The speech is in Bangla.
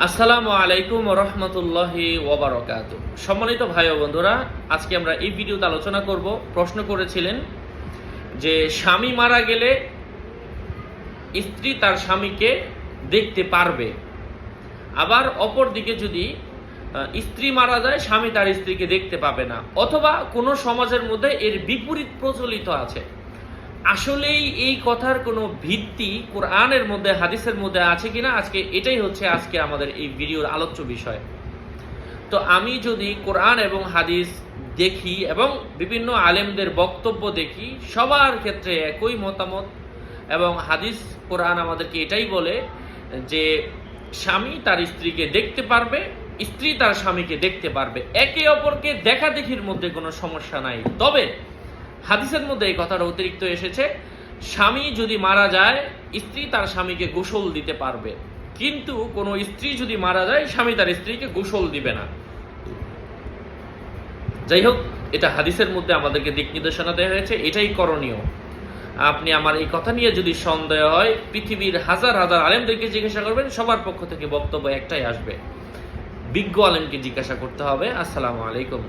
আসসালামু আলাইকুম রহমতুল্লাহি ওবরাকাত সম্মানিত ভাই ও বন্ধুরা, আজকে আমরা এই ভিডিওতে আলোচনা করব, প্রশ্ন করেছিলেন যে স্বামী মারা গেলে স্ত্রী তার স্বামীকে দেখতে পারবে। আবার অপর দিকে যদি স্ত্রী মারা যায়, স্বামী তার স্ত্রীকে দেখতে পাবে না। অথবা কোনো সমাজের মধ্যে এর বিপরীত প্রচলিত আছে। আসলেই এই কথার কোনো ভিত্তি কোরআনের মধ্যে, হাদিসের মধ্যে আছে কিনা? আজকে এটাই হচ্ছে আজকে আমাদের এই ভিডিওর আলোচ্য বিষয়। তো আমি যদি কোরআন এবং হাদিস দেখি এবং বিভিন্ন আলেমদের বক্তব্য দেখি, সবার ক্ষেত্রে একই মতামত এবং হাদিস, কোরআন আমাদেরকে এটাই বলে যে স্বামী তার স্ত্রীকে দেখতে পারবে, স্ত্রী তার স্বামীকে দেখতে পারবে। একে অপরকে দেখা দেখির মধ্যে কোনো সমস্যা নাই। তবে হাদিসের মধ্যে এই কথাটা অতিরিক্ত এসেছে, স্বামী যদি মারা যায়, স্ত্রী তার স্বামীকে গোসল দিতে পারবে। কিন্তু কোনো স্ত্রী যদি মারা যায়, স্বামী তার স্ত্রীকে গোসল দিবে না। যাই হোক, এটা হাদিসের মধ্যে আমাদেরকে দিক নির্দেশনা দেওয়া হয়েছে, এটাই করণীয়। আপনি আমার এই কথা নিয়ে যদি সন্দেহ হয়, পৃথিবীর হাজার হাজার আলেমদেরকে জিজ্ঞাসা করবেন, সবার পক্ষ থেকে বক্তব্য একটাই আসবে। বিজ্ঞ আলেমকে জিজ্ঞাসা করতে হবে। আসসালামু আলাইকুম।